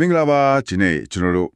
မင်္ဂလာပါဒီနေ့ကျွန်တော်တို့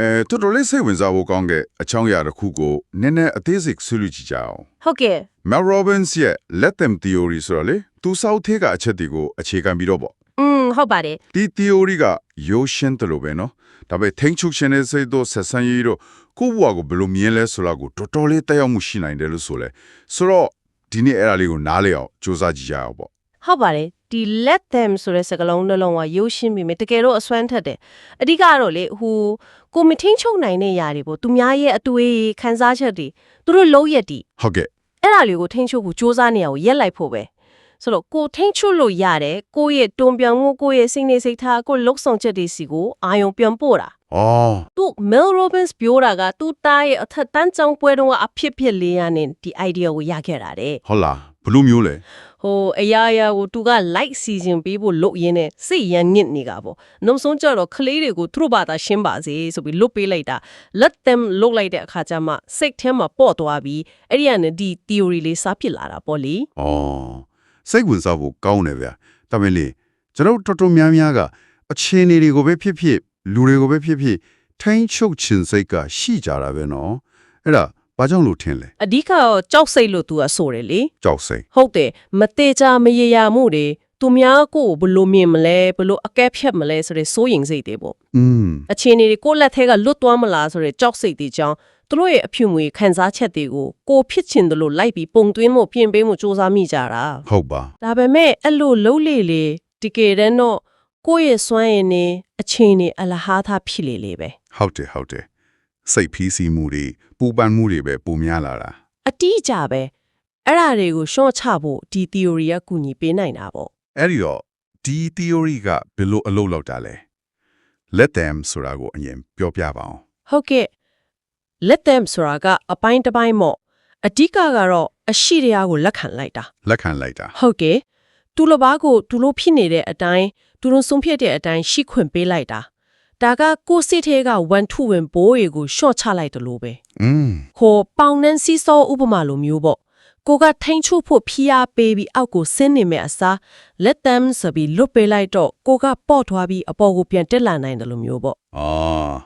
အဲတော်တော်လေးစိတ်ဝင်စားဖို့ကောင်းတဲ့အချောင်းအရာတစ်ခုကိုနည်းနည်းအသေးစိတ်ဆွေးနွေးကြည့်ကြအောင်ဟုတ်ကဲ့ Mel Robbins ရဲ့ Let them theory ဆိုတော့လေသူစောက်သေးကအချက်တွေကိုအခြေခံပြီးတော့ပေါ့อืมဟုတ်ပါတယ်ဒီ theory ကရိုးရှင်းတယ်လို့ပဲနော်ဒါပေမဲ့ think ချုပ်ရှင်တဲ့စိတ်တို့ဆက်ဆံရေးတို့ကိုယ့်ဘဝကိုဘယ်လိုမြင်လဲဆိုတာကိုတော်တော်လေးတက်ရောက်မှုရှိနိုင်တယ်လို့ဆိုလဲဆိုတော့ဒီနေ့အဲ့ဒါလေးကိုနားလည်အောင်စူးစမ်းကြည့်ကြအောင်ပေါ့ ဟုတ်ပါတယ်ဒီ let them ဆိုတဲ့စကားလုံးနှလုံးကရိုးရှင်းပြီမယ်တကယ်တော့အစွမ်းထက်တယ်အဓိကတော့လေဟိုကိုမထင်းချုပ်နိုင်တဲ့ຢာတွေပေါ့သူများရဲ့အတွေ့ခံစားချက်တွေသူတို့လုံးရက်တည် ဟုတ်ကဲ့ အဲ့ဒါလေးကိုထိန်းချုပ်ဖို့စ조사နေရကိုရက်လိုက်ဖို့ပဲဆိုတော့ကိုထိန်းချုပ်လို့ရတယ်ကိုယ့်ရဲ့တွန်ပြောင်မှုကိုယ့်ရဲ့စိတ်နေစိတ်ထားကိုယ့်လုတ်ဆောင်ချက်တွေစီကိုအာယုံပြန်ပို့တာ အော် သူ Mel Robbins ပြောတာကသူတားရဲ့အထက်တန်းကျောင်းပွဲတုန်းကအဖြစ်ဖြစ်လေးရနဲ့ဒီ idea ကိုရခဲ့တာတဲ့ ဟုတ်လားဘယ် လိုမျိုးလဲဟိုအရာရာကိုသူက like season ပေးဖို့လုပ်ရင်းနဲ့စိတ်ရန်ညစ်နေကြပေါ့နောက်ဆုံးကျတော့ကလေးတွေကိုသူတို့ဘာသာရှင်းပါစေဆိုပြီးလွတ်ပေးလိုက်တာ let them လုပ်လိုက်တဲ့အခါကျမှစိတ်ထဲမှာပေါ့သွားပြီးအဲ့ဒီကနေဒီ theory လေးစားဖြစ်လာတာပေါ့လေ။အော်စိတ်ဝင်စားဖို့ကောင်းတယ်ဗျာ။ဒါပေမဲ့လေကျွန်တော်တို့တော်တော်များများကအခြေအနေတွေကိုပဲဖြစ်ဖြစ်လူတွေကိုပဲဖြစ်ဖြစ်ထိန်းချုပ်ခြင်းစိတ်ကရှိကြတာပဲနော်။အဲ့ဒါ ဘာကြောင့်လို့ထင်လဲအဓိကတော့ကြောက်စိတ်လို့သူကဆိုတယ်လေ။ကြောက်စိတ်ဟုတ်တယ်မသေးချာမရေရာမှုတွေသူများကိုဘယ်လိုမြင်မလဲဘယ်လိုအကဲဖြတ်မလဲဆိုတဲ့စိုးရင်စိတ်တွေပေါ့။อืมအခြေအနေတွေကိုယ့်လက်ထဲကလွတ်သွားမလားဆိုတဲ့ကြောက်စိတ်တွေကြောင့်သူတို့ရဲ့အဖြူငွေခံစားချက်တွေကိုကိုဖြစ်ချင်တယ်လို့လိုက်ပြီးပုံသွင်းမှုပြင်ပေးမှုစူးစမ်းမိကြတာဟုတ်ပါဒါပေမဲ့အဲ့လိုလုံးလေလေတကယ်တမ်းတော့ကိုယ့်ရဲ့စွမ်းရည်နဲ့အခြေအနေအလဟားသားဖြစ်လေလေပဲဟုတ်တယ်ဟုတ်တယ် စိတ်ဖီးစီးမှုတွေပူပန်မှုတွေပဲပုံများလာတာအတိအကျပဲအဲ့ဒါတွေကိုရှော့ချဖို့ဒီ theory ကကူညီပေးနိုင်တာပေါ့အဲ့ဒီတော့ဒီ theory ကဘယ်လိုအလုပ်လုပ်တာလဲ let them ဆိုတာကိုအရင်ပြောပြပါအောင်ဟုတ်ကဲ့ let them ဆိုတာကအပိုင်းတစ်ပိုင်းမို့အဓိကကတော့အရှိတရားကိုလက်ခံလိုက်တာလက်ခံလိုက်တာဟုတ်ကဲ့သူလိုဘာကိုသူလိုဖြစ်နေတဲ့အတိုင်းသူတို့ဆုံးဖြတ်တဲ့အတိုင်းရှိခွင့်ပေးလိုက်တာ ဒါကကိုယ်စိတ်ထဲက1 2ဝင်ဘိုးတွေကိုရှော့ချလိုက်တယ်လို့ပဲอืมဟိုပေါင်နှန်းစီးစောဥပမာလိုမျိုးပေါ့ကိုကထိန်ချုပ်ဖို့ဖိအားပေးပြီးအောက်ကိုဆင်းနေမဲ့အစား let them ဆိုပြီးလွတ်ပေးလိုက်တော့ကိုကပေါ့ထွားပြီးအပေါ်ကိုပြန်တက်လာနိုင်တယ်လို့မျိုးပေါ့အော်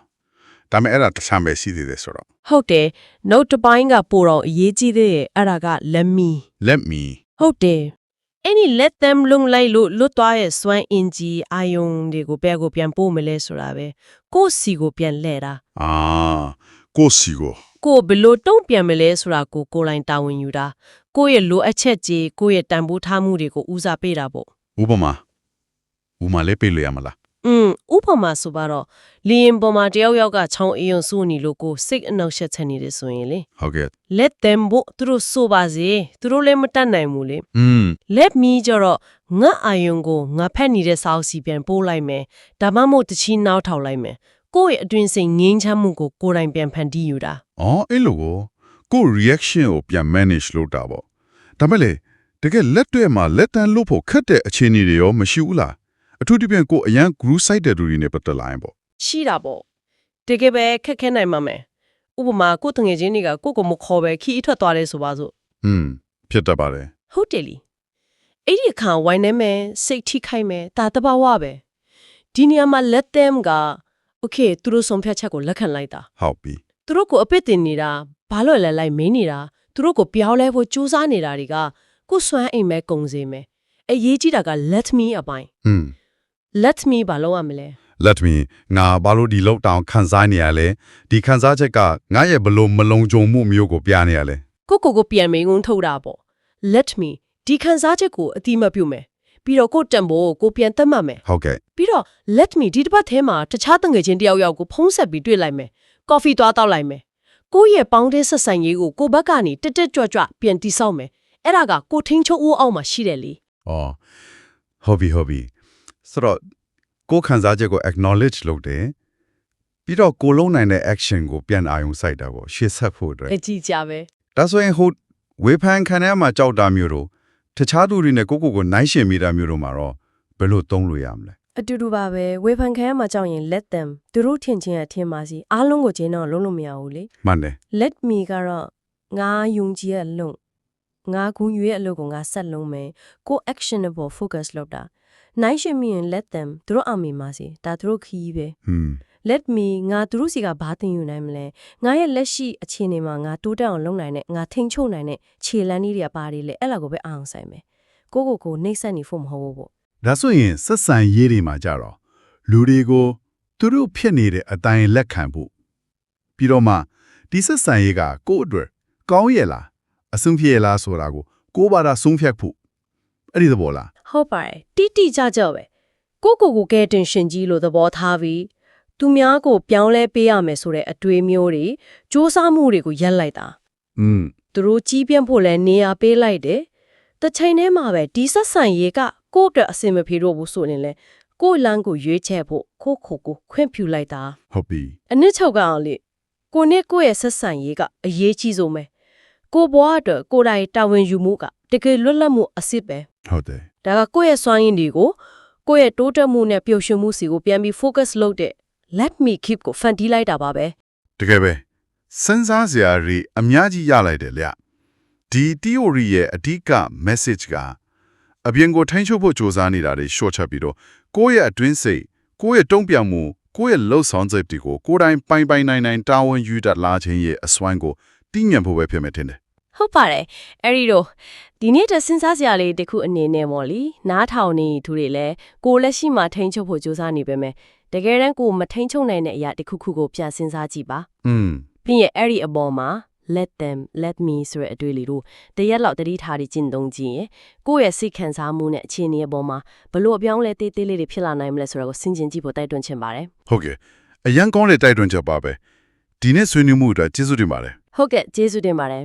ဒါမဲ့အဲ့ဒါတစ်ခြားပဲရှိသေးတယ်ဆိုတော့ဟုတ်တယ်နှုတ်တစ်ပိုင်းကပိုတော့အရေးကြီးသေးရဲ့အဲ့ဒါက let me let me ဟုတ်တယ် အဲ့ဒီ let them လုံလိုက်လို့လွတ်သွားရဲ့စွမ်းအင်ကြီးအာယုံတွေကိုဘယ်ကိုပြန်ပို့မလဲဆိုတာပဲကိုယ့်စီကိုပြန်လှည့်တာအာကိုစီကိုကိုယ်ဘယ်လို့တုံ့ပြန်မလဲဆိုတာကိုကိုယ်တိုင်တာဝန်ယူတာကိုယ့်ရဲ့လိုအပ်ချက်ကြီးကိုယ့်ရဲ့တန်ဖိုးထားမှုတွေကိုဦးစားပေးတာပေါ့ဥပမာဥပမာလေးပေးလို့ရမလား อืมဥပမာဆိုပါတော့လီရင်ပေါ်မှာတယောက်ယောက်ကချောင်းအေးုံစိုးနေလို့ကိုယ်စိတ်အနှောက်ယှက်ချက်နေတယ်ဆိုရင်လေ ဟုတ်ကဲ့ let them ဘို့သူတို့ဆိုပါစေသူတို့လည်းမတတ်နိုင်ဘူးလေ อืม let me ကြတော့ငါအာယုံကိုငါဖက်နေတဲ့စာအုပ်စီပြန်ပို့လိုက်မယ်ဒါမှမဟုတ်တချီနောက်ထောက်လိုက်မယ်ကိုယ့်ရဲ့အတွင်းစိတ်ငြိမ်းချမ်းမှုကိုကိုယ်တိုင်ပြန်ဖန်တီးယူတာ အော်အဲ့လိုကိုကို reaction ကိုပြန် manage လုပ်တာပေါ့ဒါမဲ့လေတကယ်လက်တွေ့မှာလက်တန်းလို့ဖို့ခက်တဲ့အခြေအနေတွေရောမရှိဘူးလား အထူးသဖြင့်ကိုအရန် group site တဲ့သူတွေနဲ့ပတ်သက်လာရင်ပေါ့ ရှိတာပေါ့တကယ်ပဲခက်ခဲနိုင်မှာမယ်ဥပမာကိုယ်တငယ်ချင်းတွေကကိုယ့်ကိုမခေါ်ပဲခီးထွက်သွားတယ်ဆိုပါစို့ อืมဖြစ်တတ်ပါတယ် ဟုတ်တယ်လीအဲ့ဒီအခါဝိုင်းနေမယ်စိတ်ထိခိုက်မယ်ဒါတဘာဝပဲဒီနေရာမှာ let them က okay သူတို့ဆုံးဖြတ်ချက်ကိုလက်ခံလိုက်တာ ဟုတ်ပြီ သူတို့ကိုအပစ်တင်နေတာဘာလို့လဲလိုက်မင်းနေတာသူတို့ကိုပြောင်းလဲဖို့ကြိုးစားနေတာတွေကကိုယ်စွမ်းအိမ်မဲ့ကုံစေမယ်အရေးကြီးတာက let me အပိုင်း อืม let me ဘာလို့ရမလဲ let me ငါဘာလို့ဒီလောက်တောင်ခံစားနေရလဲဒီခံစားချက်ကငါရဲ့ဘလို့မလုံခြုံမှုမျိုးကိုပြနေရလဲကိုကိုကိုပြန်မင်းကုန်းထုတ်တာပေါ့ let me ဒီခံစားချက်ကိုအတိမပြုတ်မယ်ပြီးတော့ကိုယ့်တန်ဖိုးကိုကိုပြန်သတ်မှတ်မယ်ဟုတ်ကဲ့ပြီးတော့ let me ဒီတစ်ပတ်ထဲမှာတခြားတငယ်ချင်းတယောက်ယောက်ကိုဖုံးဆက်ပြီးတွေ့လိုက်မယ် coffee သွားတောက်လိုက်မယ်ကိုယ့်ရဲ့ပေါင်းတဲ့ဆက်ဆံရေးကိုကိုယ့်ဘက်ကနေတက်တက်ကြွကြွပြန်တိဆောက်မယ်အဲ့ဒါကကိုထင်းချိုးအိုးအောက်မှာရှိတယ်လေအော်ဟုတ်ပြီဟုတ်ပြီ ဆိုတော့ကိုခံစားချက်ကို acknowledge လုပ်တယ်ပြီးတော့ကိုလုံးနိုင်တဲ့ action ကိုပြန်အာရုံစိုက်တာပေါ့ရှေ့ဆက်ဖို့အတွက်အကြည့်ကြပဲဒါဆိုရင်ဟိုဝေဖန်ခံရမှာကြောက်တာမျိုးတို့တခြားသူတွေနဲ့ကိုကိုကိုနိုင်ရှင်မိတာမျိုးတို့မှာတော့ဘယ်လိုသုံးလို့ရမလဲအတူတူပါပဲဝေဖန်ခံရမှာကြောက်ရင် let them သူတို့ထင်ချင်းအထင်ပါစီအားလုံးကိုကျင်းတော့လုံးလို့မရဘူးလေမှန်တယ် let me ကတော့ငါယုံကြည်ရဲ့အလုံး ငါကူးရွေးအလုပ်ကိုငါဆက်လုံးမယ်ကို actionable focus လုပ်တာနိုင်ရှင်မီရင် let them သူတို့အောင်မြင်ပါစေဒါသူတို့ခီးပဲဟွန်း let me ငါသူတို့စီကဘာသင်ယူနိုင်မလဲငါရဲ့လက်ရှိအခြေအနေမှာငါတိုးတက်အောင်လုပ်နိုင်တဲ့ငါထိန်ချုပ်နိုင်တဲ့ခြေလမ်းလေးတွေကပါလေလေအဲ့လာကိုပဲအောင်ဆိုင်မယ်ကိုကိုကိုနှိမ့်ဆက်နေဖို့မဟုတ်ဘူးပေါ့ဒါဆိုရင်ဆက်ဆံရေးတွေမှာကြတော့လူတွေကိုသူတို့ဖြစ်နေတဲ့အတိုင်းလက်ခံဖို့ပြီးတော့မှဒီဆက်ဆံရေးကကိုယ့်အတွက်ကောင်းရဲ့လား အဆင်ပြေလားဆိုတာကိုကိုယ်ဘာသာဆုံးဖြတ်ဖို့အဲ့ဒီသဘောလား ဟုတ်ပါတယ်တိတိကျကျပဲကိုကိုကိုကဲတင်ရှင်ကြီးလို့သဘောထားပြီးသူများကိုပြောင်းလဲပေးရမယ်ဆိုတဲ့အတွေးမျိုးတွေစ조사မှုတွေကိုရက်လိုက်တာ อืม သူတို့ကြီးပြန့်ဖို့လဲနေရာပေးလိုက်တယ်တစ်ချိန်တည်းမှာပဲဒီဆက်ဆံရေးကကိုယ့်အတွက်အဆင်မပြေတော့ဘူးဆိုရင်လဲကိုယ့်လမ်းကိုရွေးချယ်ဖို့ကိုယ့်ကိုယ်ကိုခွင့်ပြုလိုက်တာ ဟုတ်ပြီ အနစ်ချုပ်ကအောင်လေကိုနဲ့ကိုယ့်ရဲ့ဆက်ဆံရေးကအရေးကြီးဆုံးပဲ ကိုဘွားအတွက်ကိုယ်တိုင်တာဝန်ယူမှုကတကယ်လွတ်လပ်မှုအစ်စ်ပဲဟုတ်တယ်ဒါကကိုယ့်ရဲ့စွမ်းရည်တွေကိုကိုယ့်ရဲ့တိုးတက်မှုနဲ့ပျော်ရွှင်မှုစီကိုပြန်ပြီး focus လုပ်တဲ့ let me keep ကိုဖန်တီးလိုက်တာပါပဲတကယ်ပဲစဉ်းစားစရာတွေအများကြီးရလိုက်တယ်ဗျဒီ theory ရဲ့အဓိက message ကအပြင်ကိုထိန်းချုပ်ဖို့ကြိုးစားနေတာတွေ short ချက်ပြီးတော့ကိုယ့်ရဲ့အတွင်းစိတ်ကိုယ့်ရဲ့တုံ့ပြန်မှုကိုယ့်ရဲ့လှုပ်ဆောင်ချက်တွေကိုကိုယ်တိုင်ပိုင်ပိုင်နိုင်နိုင်တာဝန်ယူတတ်လာခြင်းရဲ့အစွမ်းကို တည်မြဲဖို့ပဲဖြစ်မယ်ထင်တယ်ဟုတ်ပါတယ်အဲ့ဒီတော့ဒီနေ့တစဉ်းစားစရာလေးတစ်ခုအနေနဲ့ပေါ့လीနားထောင်နေသူတွေလည်းကိုယ်လက်ရှိမှာထိန်းချုပ်ဖို့ကြိုးစားနေပေမဲ့တကယ်တမ်းကိုယ်မထိန်းချုပ်နိုင်တဲ့အရာတစ်ခုခုကိုပြန်စဉ်းစားကြည့်ပါอืมပြီးရင်အဲ့ဒီအပေါ်မှာ let them let me ဆိုတဲ့အတွေ့အလေးတို့တရက်လောက်တတိထားပြီးကျင့်သုံးကြည့်ရင်ကိုယ့်ရဲ့စိတ်ခံစားမှုနဲ့အခြေအနေအပေါ်မှာဘလို့အပြောင်းလဲတေးသေးလေးတွေဖြစ်လာနိုင်မလဲဆိုတော့ကိုစဉ်းကျင်ကြည့်ဖို့တိုက်တွန်းချင်ပါတယ်ဟုတ်ကဲ့အရန်ကောင်းတဲ့တိုက်တွန်းချက်ပါပဲ ဒီနေ့ဆွေးနွေးမှုအတွက်ကျေးဇူးတင်ပါတယ်ဟုတ်ကဲ့ကျေးဇူးတင်ပါတယ်